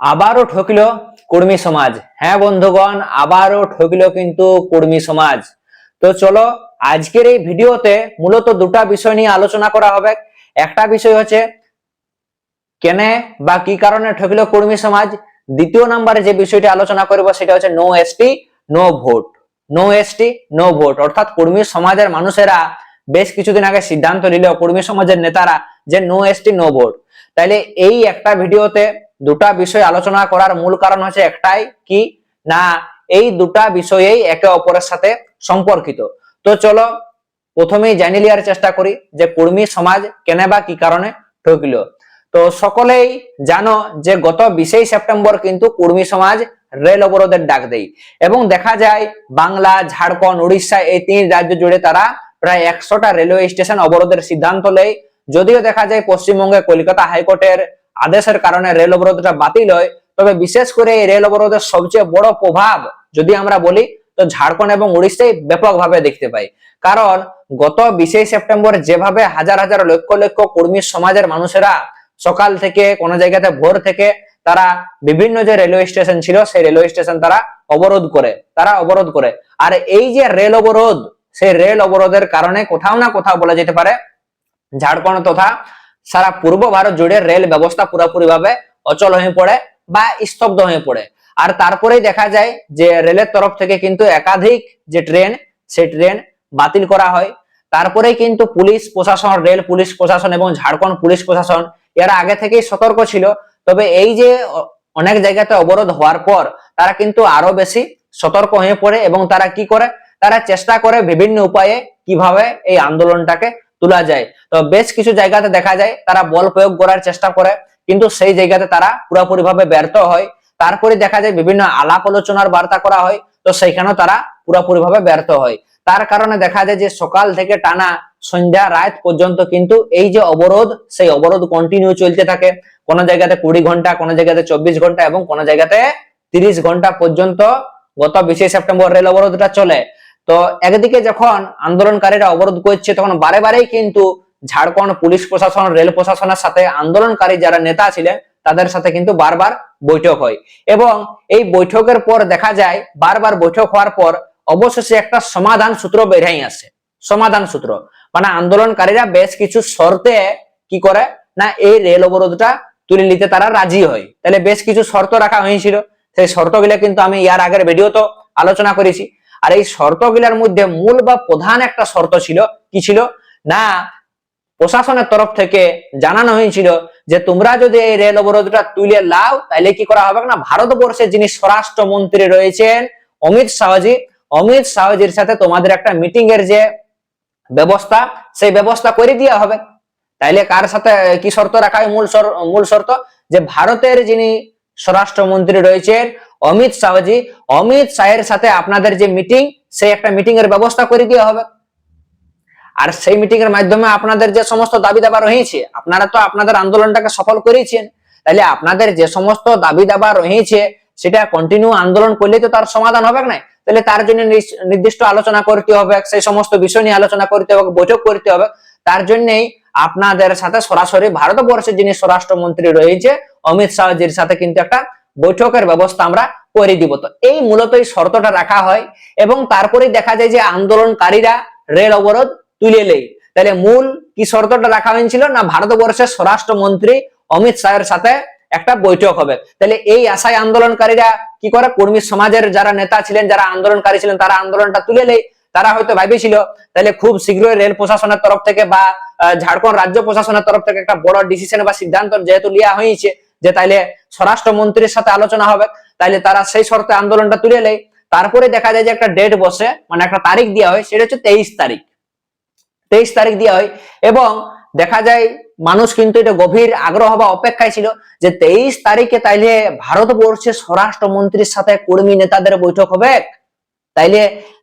আবারও ঠকিল কর্মী সমাজ। হ্যাঁ বন্ধুগণ, আবারও ঠকিল কিন্তু কর্মী সমাজ। তো চলো, আজকের এই ভিডিওতে মূলত দুটা বিষয় নিয়ে আলোচনা করা হবে। একটা বিষয় হচ্ছে, কেনে বা কি কারণে ঠকিল কর্মী সমাজ? দ্বিতীয় নম্বরে যে বিষয়টি আলোচনা করব সেটা হচ্ছে no ST, no vote. No ST, no vote. অর্থাৎ কর্মী সমাজের মানুষেরা বেশ কিছুদিন আগে সিদ্ধান্ত নিল, কর্মী সমাজের নেতারা যে নো এসটি, নো ভোট। তাইলে এই একটা ভিডিওতে দুটা বিষয় আলোচনা করার মূল কারণ হচ্ছে একটাই কি? না, এই দুটা বিষয়েই একে অপরের সাথে সম্পর্কিত। তো চলো, প্রথমেই জানি লিয়ার চেষ্টা করি যে কর্মী সমাজ কেন বা কি কারণে ঠকিল। তো সকলেই জানো যে গত বিশেই সেপ্টেম্বর কিন্তু কর্মী সমাজ রেল অবরোধের ডাক দেয় এবং দেখা যায় বাংলা, ঝাড়খণ্ড, উড়িষ্যা এই তিন রাজ্য জুড়ে তারা প্রায় একশোটা রেলওয়ে স্টেশন অবরোধের সিদ্ধান্ত নেয়। যদিও দেখা যায় পশ্চিমবঙ্গে কলকাতা হাইকোর্টের আদেশের কারণে রেল অবরোধটা বাতিল হয়। তবে বিশেষ করে এই রেল অবরোধের সবচেয়ে বড় প্রভাব, যদি আমরা বলি, তো ঝাড়খণ্ড এবং উড়িষ্যায় ব্যাপকভাবে দেখতে পাই। কারণ গত বিশে সেপ্টেম্বর যেভাবে হাজার হাজার লক্ষ লক্ষ কর্মী সমাজের মানুষেরা সকাল থেকে কোন জায়গাতে ভোর থেকে তারা বিভিন্ন যে রেলওয়ে স্টেশন ছিল, সেই রেলওয়ে স্টেশন তারা অবরোধ করে, তারা অবরোধ করে। আর এই যে রেল অবরোধ, সেই রেল অবরোধের কারণে কোথাও না কোথাও বলা যেতে পারে, ঝাড়খণ্ড তথা সারা পূর্ব ভারত জুড়ে রেল ব্যবস্থা পুরোপুরি ভাবে অচল হয়ে পড়ে বা স্তব্ধ হয়ে পড়ে। আর তারপরেই দেখা যায় যে রেলের তরফ থেকে কিন্তু একাধিক যে ট্রেন, সেই ট্রেন বাতিল করা হয়। তারপরেই কিন্তু পুলিশ প্রশাসন, রেল পুলিশ প্রশাসন এবং ঝাড়খণ্ড পুলিশ প্রশাসন এরা আগে থেকেই সতর্ক ছিল। তবে এই যে অনেক জায়গাতে অবরোধ হওয়ার পর তারা কিন্তু আরও বেশি সতর্ক হয়ে পড়ে এবং তারা কি করে? তারা চেষ্টা করে বিভিন্ন উপায়ে কীভাবে এই আন্দোলনটাকে তোলা যায়। তো বেশ কিছু জায়গাতে দেখা যায়, তারা বল প্রয়োগ করার চেষ্টা করে, কিন্তু সেই জায়গাতে তারা পুরোপুরি ভাবে ব্যর্থ হয়। তারপরে দেখা যায় বিভিন্ন আলাপ আলোচনার বার্তা করা হয়, তো সেইখানেও তারা পুরোপুরি ভাবে ব্যর্থ হয়। তার কারণে দেখা যায় যে সকাল থেকে টানা সন্ধ্যা রাত পর্যন্ত কিন্তু এই যে অবরোধ, সেই অবরোধ কন্টিনিউ চলতে থাকে। কোন জায়গাতে কুড়ি ঘণ্টা, কোন জায়গাতে চব্বিশ ঘণ্টা এবং কোন জায়গাতে তিরিশ ঘণ্টা পর্যন্ত গত বিশে সেপ্টেম্বর রেল অবরোধটা চলে। তো একদিকে যখন আন্দোলনকারীরা অবরোধ করছে, তখন বারে বারেই কিন্তু ঝাড়খণ্ড পুলিশ প্রশাসন, রেল প্রশাসনের সাথে আন্দোলনকারী যারা নেতা ছিলেন, তাদের সাথে কিন্তু বারবার বৈঠক হয়। এবং এই বৈঠকের পর দেখা যায়, বারবার বৈঠক হওয়ার পর অবশেষে একটা সমাধান সূত্র বেরিয়ে আসে। সমাধান সূত্র। মানে আন্দোলনকারীরা বেশ কিছু শর্তে কি করে? না, এই রেল অবরোধটা তুলে নিতে তারা রাজি হয়। তাহলে বেশ কিছু শর্ত রাখা হয়েছিল। সেই শর্তগুলো কিন্তু আমি ইয়ার আগের ভিডিও তো আলোচনা করেছি। আর এই শর্তগুলোর মধ্যে মূল বা প্রধান একটা শর্ত ছিল, কি ছিল? না, প্রশাসনের তরফ থেকে জানানো হয়েছিল যে তোমরা যদি এই রেল অবরোধটা তুলে লাও তাহলে কি করা হবে না? ভারতবর্ষের যিনি স্বরাষ্ট্রমন্ত্রী রয়েছেন, অমিত শাহজি, অমিত শাহজির সাথে তোমাদের একটা মিটিং এর যে ব্যবস্থা, সেই ব্যবস্থা করে দেওয়া হবে। তাইলে কার সাথে, কি শর্ত রাখা হয়? মূল মূল শর্ত যে ভারতের যিনি স্বরাষ্ট্রমন্ত্রী রয়েছেন অমিত শাহজি, অমিত শাহের সাথে আপনাদের যে মিটিং সেই একটা মিটিং এর ব্যবস্থা করে দেওয়া হবে। আর সেই মিটিং এর মাধ্যমে আপনাদের যে সমস্ত দাবি দাবা রয়েছে আপনারা তো আপনাদের আন্দোলনটাকে সফল করেছেন। তাহলে আপনাদের যে সমস্ত দাবি দাবা রয়েছে সেটা কন্টিনিউ আন্দোলন করলে তো তার সমাধান হবে না। তাহলে তার জন্য নির্দিষ্ট আলোচনা করতে হবে, সেই সমস্ত বিষয় নিয়ে আলোচনা করতে হবে, বৈঠক করতে হবে। তার জন্যই আপনাদের সাথে সরাসরি ভারতবর্ষের যিনি স্বরাষ্ট্রমন্ত্রী রয়েছে, অমিত শাহজির সাথে কিন্তু একটা বৈঠকের ব্যবস্থা আমরা করে দিব। তো এই মূলত এই শর্তটা রাখা হয় এবং তারপরে দেখা যায় যে আন্দোলনকারীরা রেল অবরোধ তুলে নেই তাহলে মূল কি শর্তটা রাখা হয়েছিল না ভারতবর্ষের স্বরাষ্ট্রমন্ত্রী অমিত শাহের সাথে একটা বৈঠক হবে? তাহলে এই আশায় আন্দোলনকারীরা কি করে? কর্মী সমাজের যারা নেতা ছিলেন যারা আন্দোলনকারী ছিলেন তারা আন্দোলনটা তুলে নেই তারা হয়তো ভেবেছিল তাহলে খুব শীঘ্রই রেল প্রশাসনের তরফ থেকে বা আহ, ঝাড়খণ্ড রাজ্য প্রশাসনের তরফ থেকে একটা বড় ডিসিশন বা সিদ্ধান্ত যেহেতু নেওয়া হয়েছে যে তাইলে স্বরাষ্ট্রমন্ত্রীর সাথে আলোচনা হবে, তাইলে তারা সেই শর্তে আন্দোলনটা তুলে নেয়। তারপরে দেখা যায় যে একটা ডেট বসে মানে একটা তারিখ দেওয়া হয়, সেটা হচ্ছে তেইশ তারিখ। তেইশ তারিখ দেওয়া হয় এবং দেখা যায় মানুষ কিন্তু এটা গভীর আগ্রহ বা অপেক্ষায় ছিল যে তেইশ তারিখে তাইলে ভারতবর্ষের স্বরাষ্ট্রমন্ত্রীর সাথে কর্মী নেতাদের বৈঠক হবে। তাইলে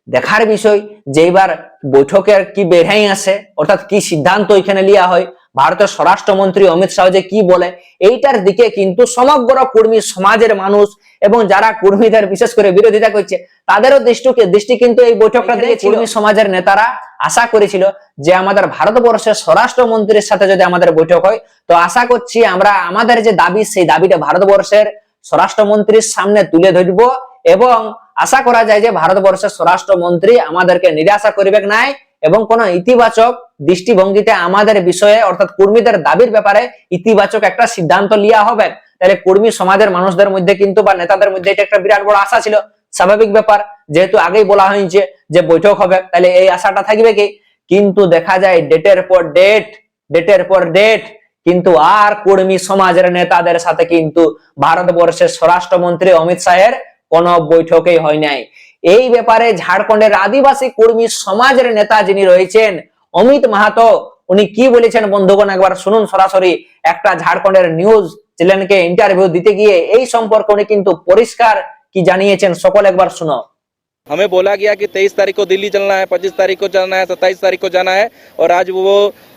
দেখার বিষয় যে এবার বৈঠকের কি বেড়াই আসে অর্থাৎ কি সিদ্ধান্ত এখানে লিয়া হয় ভারতের স্বরাষ্ট্রমন্ত্রী অমিত শাহ যে কি বলে এইটার দিকে কিন্তু সমগ্র কর্মী সমাজের মানুষ এবং যারা কর্মীদের বিশেষ করে বিরোধিতা করছে তাদেরও দৃষ্টিকে দৃষ্টি কিন্তু এই বৈঠকটা দিয়ে কর্মী সমাজের নেতারা আশা করেছিল যে আমাদের ভারতবর্ষের স্বরাষ্ট্রমন্ত্রীর সাথে যদি আমাদের বৈঠক হয় তো আশা করছি আমরা আমাদের যে দাবি সেই দাবিটা ভারতবর্ষের স্বরাষ্ট্রমন্ত্রীর সামনে তুলে ধরব এবং আশা করা যায় যে ভারতবর্ষের স্বরাষ্ট্রমন্ত্রী আমাদেরকে নিরাশা করিবে নাই এবং কোন ইতিবাচক দৃষ্টিভঙ্গিতে আমাদের বিষয়ে, অর্থাৎ কর্মীদের দাবির ব্যাপারে ইতিবাচক একটা সিদ্ধান্ত লিয়া হবে তাহলে কর্মী সমাজের মানুষদের মধ্যে কিন্তু বা নেতাদের মধ্যে এটা একটা বিরাট বড় আশা ছিল। স্বাভাবিক ব্যাপার, যেহেতু আগেই বলা হয়েছে যে বৈঠক হবে, তাহলে এই আশাটা থাকবে কি? কিন্তু দেখা যায় ডেটের পর ডেট, ডেটের পর ডেট, কিন্তু আর কর্মী সমাজের নেতাদের সাথে কিন্তু ভারতবর্ষের স্বরাষ্ট্রমন্ত্রী অমিত শাহের কোন বৈঠকেই হয় নাই এই ব্যাপারে ঝাড়খণ্ডের আদিবাসী কর্মী সমাজের নেতা যিনি রয়েছেন অমিত মাহাতো উনি কি বলেছেন বন্ধুগণ একবার শুনুন সরাসরি একটা ঝাড়খণ্ডের নিউজ চ্যানেলকে ইন্টারভিউ দিতে গিয়ে এই সম্পর্কে উনি কিন্তু পরিষ্কার কি জানিয়েছেন সকল একবার শুনো हमें बोला गया कि तेईस तारीख को दिल्ली चलना है पच्चीस तारीख को चलना है सत्ताईस तारीख को जाना है और आज वो अ, स-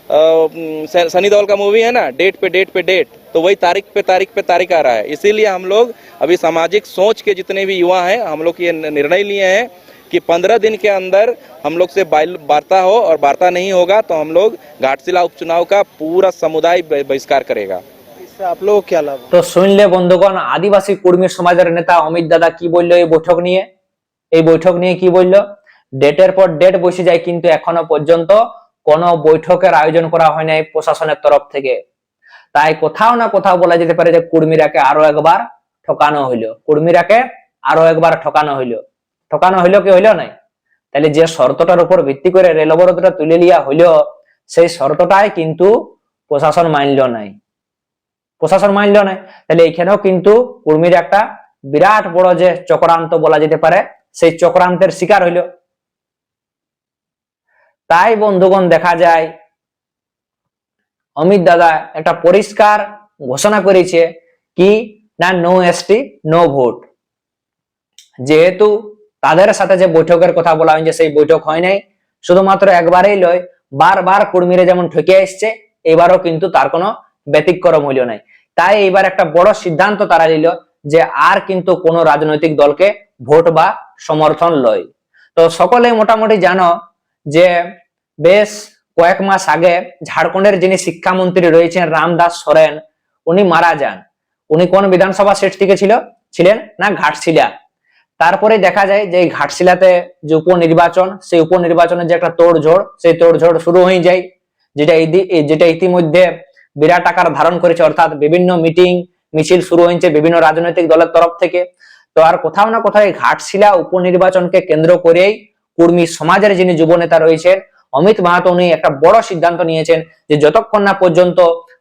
सनी देओल का मूवी है ना डेट पे डेट पे डेट तो वही तारीख पे तारीख पे तारीख आ रहा है इसीलिए हम लोग अभी सामाजिक सोच के जितने भी युवा हैं हम लोग ये निर्णय लिए हैं कि पंद्रह दिन के अंदर हम लोग से बाइल- वार्ता हो और वार्ता नहीं होगा तो हम लोग घाटशिला उपचुनाव का पूरा समुदाय ब- बहिष्कार करेगा इससे आप लोगों को क्या लाभ তো শুনলে বন্ধুগণ আদিবাসী কর্মী সমাজের নেতা অমিত দাদা কি বললো এই বৈঠক নিয়ে এই বৈঠক নিয়ে কি বললো ডেটের পর ডেট বসে যায় কিন্তু এখনো পর্যন্ত কোনো বৈঠকের আয়োজন করা হয় নাই প্রশাসনের তরফ থেকে। তাই কোথাও না কোথাও বলা যেতে পারে যে কর্মীরাকে আরও একবার ঠকানো হইল। কর্মীরাকে আরও একবার ঠকানো হইল। ঠকানো হইল কি হইল নাই? তাহলে যে শর্তটার উপর ভিত্তি করে রেল অবরোধটা তুলে লিয়া হইল, সেই শর্তটাই কিন্তু প্রশাসন মানল নাই। প্রশাসন মানল নাই। তাহলে এখানেও কিন্তু কর্মীর একটা বিরাট বড় যে চক্রান্ত বলা যেতে পারে, সেই চক্রান্তের শিকার হইল। তাই বন্ধুগণ দেখা যায়, অমিত দাদা একটা পরিষ্কার ঘোষণা করেছে কি, না নো এসটি নো ভোট যেহেতু তাদের সাথে যে বৈঠকের কথা বলা হয়েছে, সেই বৈঠক হয় নাই। শুধুমাত্র একবারেই লয়, বারবার কর্মীরা যেমন ঠকে এসছে, এবারও কিন্তু তার কোনো ব্যতিক্রম হইল নাই। তাই এবার একটা বড় সিদ্ধান্ত তারা নিল যে আর কিন্তু কোনো রাজনৈতিক দলকে ভোট বা সমর্থন লয়। তো সকলে মোটামুটি জানো যে বেশ কয়েক মাস আগে ঝাড়খণ্ডের যিনি শিক্ষামন্ত্রী রয়েছেন রামদাস সোরেন, উনি মারা যান। উনি কোন বিধানসভা সিট থেকে ছিল? ছিলেন না ঘাটশিলা। তারপরে দেখা যায় যে ঘাটশিলাতে যে উপনির্বাচন, সেই উপনির্বাচনের যে একটা তোড়ঝোড় সেই তোড়ঝোড় শুরু হয়ে যায়, যেটা যেটা ইতিমধ্যে বিরাট আকার ধারণ করেছে, অর্থাৎ বিভিন্ন মিটিং, মিছিল শুরু হয়েছে বিভিন্ন রাজনৈতিক দলের তরফ থেকে। তো আর কোথাও না কোথাও ঘাটশিলা উপনির্বাচনকে কেন্দ্র করেই কর্মী সমাজের যিনি যুব নেতা রয়েছেন অমিত মাহাতো উনি একটা বড় সিদ্ধান্ত নিয়েছেন যে যতক্ষণ না পর্যন্ত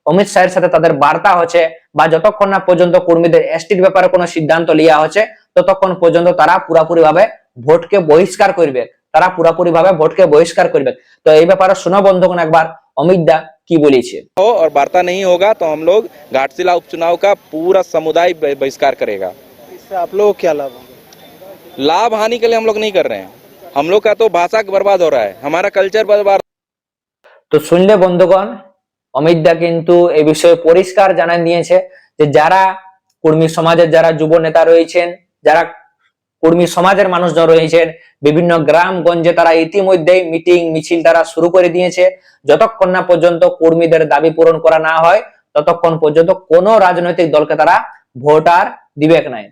অমিত শাহের সাথে তাদের বার্তা হচ্ছে বা যতক্ষণ না পর্যন্ত কর্মীদের এসটির ব্যাপারে কোনো সিদ্ধান্ত লিয়া হচ্ছে ততক্ষণ পর্যন্ত তারা পুরাপুরি ভাবে ভোটকে বহিষ্কার করবে তারা পুরাপুরি ভাবে ভোটকে বহিষ্কার করবে তো এই ব্যাপারে শোনো বন্ধুগণ একবার অমিত দা কি বলেছে हो और वार्ता नहीं होगा तो हम लोग घाटशिला उपचुनाव का पूरा समुदाय ब- बहिष्कार करेगा इससे आप लोगों को क्या लाभ होगा लाभ हानि के लिए हम लोग नहीं कर रहे हैं हम लोग का तो भाषा बर्बाद हो रहा है हमारा कल्चर बर्बाद তো শুনলে বন্ধুগণ অমিত দা কিন্তু এই বিষয়ে পরিষ্কার জানান দিয়েছে যে যারা কর্মী সমাজের যারা যুব নেতা রয়েছেন যারা কর্মী সমাজের মানুষজন রয়েছেন বিভিন্ন গ্রাম গঞ্জে তারা ইতিমধ্যেই মিটিং মিছিল তারা শুরু করে দিয়েছে যতক্ষণ না পর্যন্ত কর্মীদের দাবি পূরণ করা না হয় ততক্ষণ পর্যন্ত কোনো রাজনৈতিক দলকে তারা ভোট আর দিবে নাই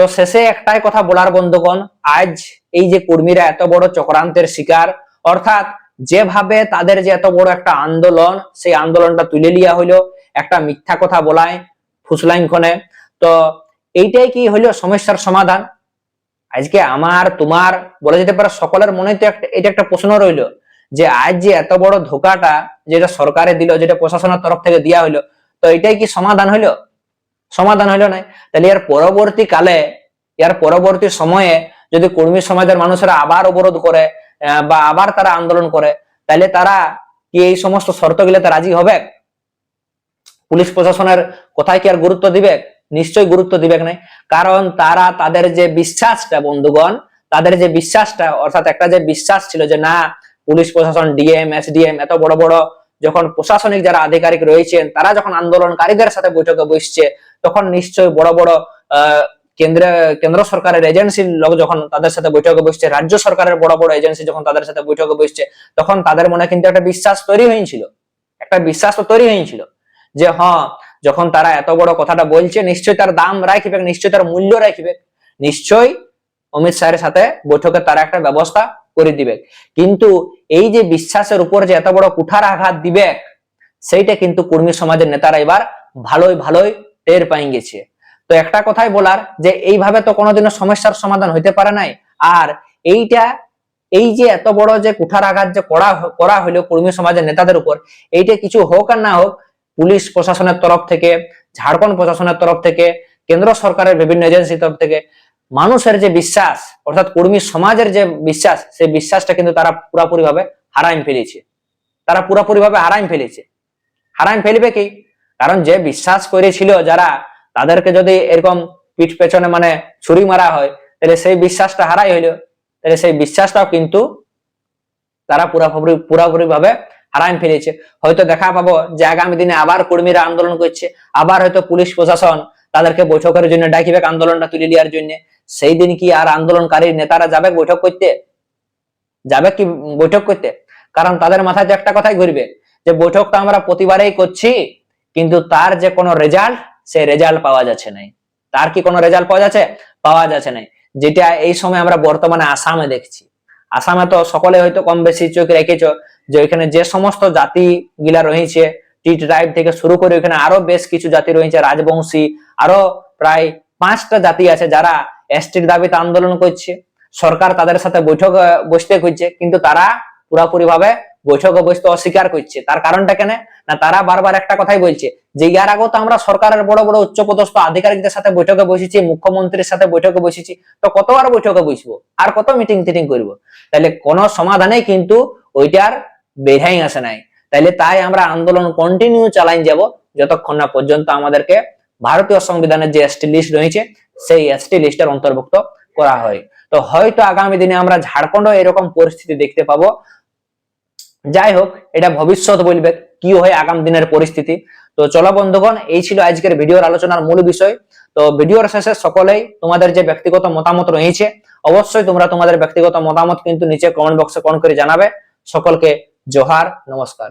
তো শেষে একটাই কথা বলার বন্ধুগণ, আজ এই যে কর্মীরা এত বড় চক্রান্তের শিকার, অর্থাৎ যেভাবে তাদের যে এত বড় একটা আন্দোলন, সেই আন্দোলনটা তুলে লিয়া হইল একটা মিথ্যা কথা বলায় ফুসলাইন খনে। তো এইটাই কি হইল সমস্যার সমাধান? আজকে আমার, তোমার, বলা যেতে পারে সকলের মনে তো একটা, এটা একটা প্রশ্ন রইল যে আজ যে এত বড় ধোকাটা যেটা সরকারে দিল, যেটা প্রশাসনের তরফ থেকে দেওয়া হইল তো এটাই কি সমাধান হইল সমাধান হইল না তাহলে এর পরবর্তী কালে, এর পরবর্তী সময়ে যদি কর্মী সমাজের মানুষেরা আবার অবরোধ করে বা আবার তারা আন্দোলন করে, তাহলে তারা কি এই সমস্ত শর্ত গুলোতে রাজি হবে? পুলিশ প্রশাসনের কোথায় কি আর গুরুত্ব দিবে? নিশ্চয়ই গুরুত্ব দিবে না কারণ তারা তাদের যে বিশ্বাসটা, বন্ধুগণ, তাদের যে বিশ্বাসটা, অর্থাৎ একটা যে বিশ্বাস ছিল যে না, পুলিশ প্রশাসন, ডিএম, এসডিএম, এত বড় বড় যখন প্রশাসনিক যারা আধিকারিক রয়েছেন, তারা যখন আন্দোলনকারীদের সাথে বৈঠকে বসছে, তখন নিশ্চয়ই বড় বড় কেন্দ্র কেন্দ্র সরকারের এজেন্সির লোক যখন তাদের সাথে বৈঠকে বসছে, রাজ্য সরকারের বড় বড় এজেন্সি যখন তাদের সাথে বৈঠকে বসছে, তখন তাদের মনে কিন্তু একটা বিশ্বাস তৈরি হয়েছিল। একটা বিশ্বাস তো তৈরি হয়েছিল যে হ্যাঁ যখন তারা এত বড় কথাটা বলছে, নিশ্চয়ই তার দাম রাখবে, নিশ্চয়ই তার মূল্য রাখবে। নিশ্চয়ই অমিত শাহের সাথে বৈঠকে তারা একটা ব্যবস্থা করে দিবে কিন্তু এই যে বিশ্বাসের উপর যে এত বড় কুঠার আঘাত দিবে সেইটা কিন্তু কর্মী সমাজের নেতারা এবার ভালোই ভালোই টের পাই গেছে। তো একটা কথাই বলার, যে এইভাবে তো কোনোদিনও সমস্যার সমাধান হইতে পারে নাই। আর এইটা, এই যে এত বড় যে কুঠার আঘাত যে করা করা হলো কর্মী সমাজের নেতাদের উপর, এইটা কিছু হোক আর না হোক, পুলিশ প্রশাসনের তরফ থেকে, ঝাড়খণ্ড প্রশাসনের তরফ থেকে, কেন্দ্র সরকারের বিভিন্ন এজেন্সির তরফ থেকে মানুষের যে বিশ্বাস, অর্থাৎ কর্মী সমাজের যে বিশ্বাস, সেই বিশ্বাসটা কিন্তু তারা পুরাপুরি ভাবে হারাইন ফেলেছে। তারা পুরাপুরি ভাবে হারাইন ফেলেছে। হারাইন ফেলবে কি? কারণ যে বিশ্বাস করেছিল যারা, তাদেরকে যদি এরকম পিঠ পেছনে মানে ছুরি মারা হয়, তাহলে সেই বিশ্বাসটা হারাই হইল। তাহলে সেই বিশ্বাসটাও কিন্তু তারা পুরাপুরি পুরাপুরি ভাবে হারাইন ফেলেছে। হয়তো দেখা পাবো যে আগামী দিনে আবার কর্মীরা আন্দোলন করছে, আবার হয়তো পুলিশ প্রশাসন তাদেরকে বৈঠকের জন্য ডাকিবে, আন্দোলনটা তুলে দেওয়ার জন্য। সেই দিন কি আর আন্দোলনকারী নেতারা যাবে বৈঠক করতে? যাবে কি বৈঠক করতে? কারণ তাদের মাথায় যে একটা কথাই ঘুরবে, যে বৈঠকটা আমরা প্রতিবারেই করছি, কিন্তু তার যে কোনো রেজাল্ট, সেই রেজাল্ট পাওয়া যাচ্ছে নাই। তার কি কোনো রেজাল্ট পাওয়া যাচ্ছে? পাওয়া যাচ্ছে নাই। যেটা এই সময় আমরা বর্তমানে আসামে দেখছি। আসামে তো সকলে হয়তো কম বেশি চোখ রেখেছ, যে ওইখানে যে সমস্ত জাতি গিলা রয়েছে টি ট্রাইব থেকে শুরু করে ওইখানে আরও বেশ কিছু জাতি রয়েছে, রাজবংশী, আরও প্রায় পাঁচটা জাতি আছে যারা এসটির দাবিতে আন্দোলন করছে। সরকার তাদের সাথে বৈঠক বসতে করছে কিন্তু তারা পুরাপুরি ভাবে বৈঠকে বসতে অস্বীকার করছে। তার কারণটা কেন? না, তারা বারবার একটা কথাই বলছে যে, ইয়ার আগেও তো আমরা সরকারের বড় বড় উচ্চপদস্থ আধিকারিকদের সাথে বৈঠকে বসেছি, মুখ্যমন্ত্রীর সাথে বৈঠকে বসেছি, তো কতবার বৈঠকে বসবো? আর কত মিটিং টিটিং করব? তাহলে কোনো সমাধানে কিন্তু ওইটার বেড়াই আসে নাই। তাইলে তাই আমরা আন্দোলন কন্টিনিউ চালাই যাব, যতক্ষণ না পর্যন্ত আমাদেরকে ভারতীয় সংবিধানের যে এসটি লিস্ট রয়েছে, সেই এসটি লিস্টের অন্তর্ভুক্ত করা হয়। তো হয়তো আগামী দিনে আমরা ঝাড়খণ্ডও এরকম পরিস্থিতি দেখতে পাবো। যাই হোক, এটা ভবিষ্যৎ বলবে কি হয় আগামী দিনের পরিস্থিতি। তো চলো বন্ধুগণ, এই ছিল আজকের ভিডিওর আলোচনার মূল বিষয়। তো ভিডিওর শেষে সকলেই তোমাদের যে ব্যক্তিগত মতামত রয়েছে, অবশ্যই তোমরা তোমাদের ব্যক্তিগত মতামত কিন্তু নিচে কমেন্ট বক্সে কমেন্ট করে জানাবে। সকলকে জোহার নমস্কার।